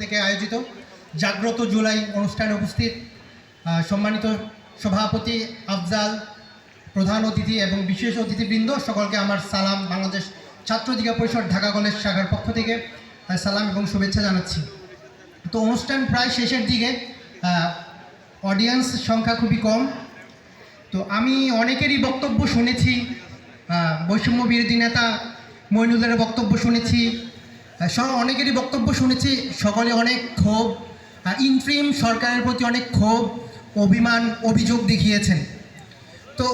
থেকে আয়োজিত জাগ্রত জুলাই অনুষ্ঠানে উপস্থিত সম্মানিত সভাপতি আফজাল, প্রধান অতিথি এবং বিশেষ অতিথিবৃন্দ, সকলকে আমার সালাম বাংলাদেশ ছাত্র অধিকার পরিষদ ঢাকা কলেজ শাখার পক্ষ থেকে সালাম এবং শুভেচ্ছা জানাচ্ছি। তো অনুষ্ঠান প্রায় শেষের দিকে অডিয়েন্স সংখ্যা খুবই কম। তো আমি অনেকেরই বক্তব্য শুনেছি বৈষম্য বিরোধী নেতা মইনুলের বক্তব্য শুনেছি সহ অনেকেরই বক্তব্য শুনেছি, সকলে অনেক ক্ষোভ ইনফ্রিম সরকারের প্রতি অনেক ক্ষোভ, অভিমান, অভিযোগ দেখিয়েছেন। তো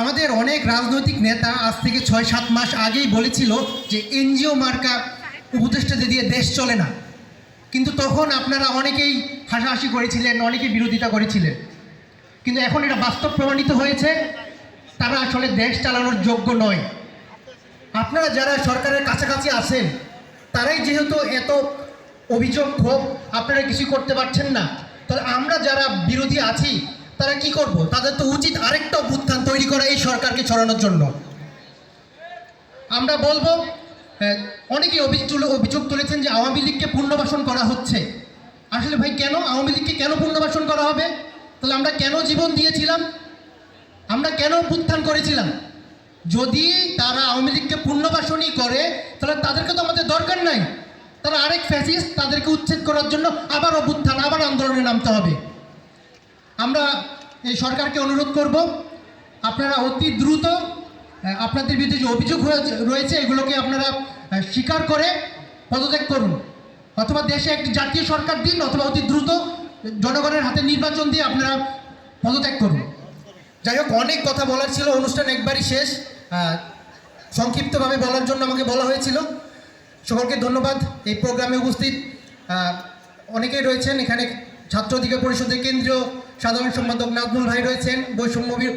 আমাদের অনেক রাজনৈতিক নেতা আজ থেকে ছয় সাত মাস আগেই বলেছিল যে এনজিও মার্কা উপদেষ্টাতে দিয়ে দেশ চলে না। কিন্তু তখন আপনারা অনেকেই হাসাহাসি করেছিলেন, অনেকেই বিরোধিতা করেছিলেন। কিন্তু এখন এটা বাস্তব প্রমাণিত হয়েছে, তারা আসলে দেশ চালানোর যোগ্য নয়। আপনারা যারা সরকারের কাছাকাছি আছেন তারাই যেহেতু এত অভিযোগ ক্ষোভ আপনারা কিছু করতে পারছেন না। তাহলে আমরা যারা বিরোধী আছি তারা কি করব? তাদের তো উচিত আরেকটা অভ্যুত্থান তৈরি করা এই সরকারকে ছড়ানোর জন্য। আমরা বলব আহ, অনেকেই অভিযোগ অভিযোগ তুলেছেন যে আওয়ামী লীগকে পুনর্বাসন করা হচ্ছে। আসলে ভাই কেন আওয়ামী লীগকে কেন পুনর্বাসন করা হবে? তাহলে আমরা কেন জীবন দিয়েছিলাম? আমরা কেন উত্থান করেছিলাম? যদি তারা আওয়ামী লীগকে পুনর্বাসনই করে, তাহলে তাদেরকে তো আমাদের দরকার নাই। তারা আরেক ফ্যাসিস্ট তাদেরকে উচ্ছেদ করার জন্য আবার অভ্যুত্থান, আবার আন্দোলনে নামতে হবে। আমরা এই সরকারকে অনুরোধ করব, আপনারা অতি দ্রুত আপনাদের বিরুদ্ধে যে অভিযোগ রয়েছে, এগুলোকে আপনারা স্বীকার করে পদত্যাগ করুন। অথবা দেশে একটি জাতীয় সরকার দিন, অথবা অতি দ্রুত জনগণের হাতে নির্বাচন দিয়ে আপনারা পদত্যাগ করুন। যাই হোক, অনেক কথা বলার ছিল, অনুষ্ঠান একবারই শেষ। সংক্ষিপ্তভাবে বলার জন্য আমাকে বলা হয়েছিল। সকলকে ধন্যবাদ। এই প্রোগ্রামে উপস্থিত অনেকেই রয়েছেন। এখানে ছাত্র অধিকার পরিষদের কেন্দ্রীয় সাধারণ সম্পাদক নাজমুল ভাই রয়েছেন, বৈষম্যবীর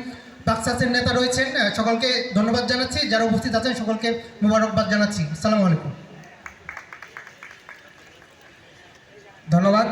বাক্সাসের নেতা রয়েছেন। সকলকে ধন্যবাদ জানাচ্ছি। যারা উপস্থিত আছেন, সকলকে মুবারকবাদ জানাচ্ছি। আসসালামু আলাইকুম। ধন্যবাদ।